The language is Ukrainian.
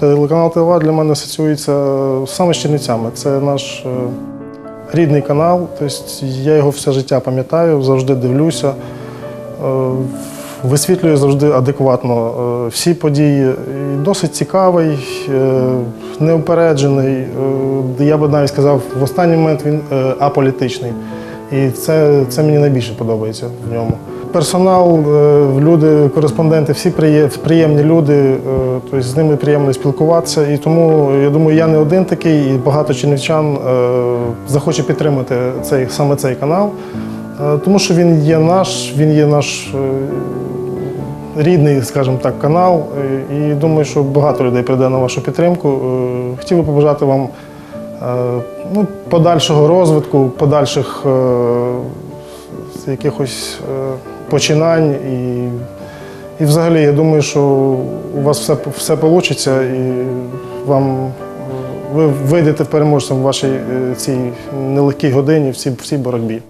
Телеканал ТВА для мене асоціюється саме з Чернівцями. Це наш е, рідний канал. Тобто я його все життя пам'ятаю, завжди дивлюся. Е, Висвітлює завжди адекватно е, всі події. Досить цікавий, е, неупереджений. е, Я би навіть сказав, в останній момент він е, аполітичний. І це, це мені найбільше подобається в ньому. Персонал, е, люди, кореспонденти, всі приємні люди, е, тобто з ними приємно спілкуватися. І тому я думаю, я не один такий, і багато чернівчан е, захоче підтримати цей, саме цей канал, тому що він є наш, він є наш рідний, скажімо так, канал. І думаю, що багато людей прийде на вашу підтримку. Хотів би побажати вам ну, подальшого розвитку, подальших якихось починань. І, і взагалі, я думаю, що у вас все, все вийде і вам ви вийдете переможцем в вашій е, цій нелегкій годині в цій, в цій боротьбі.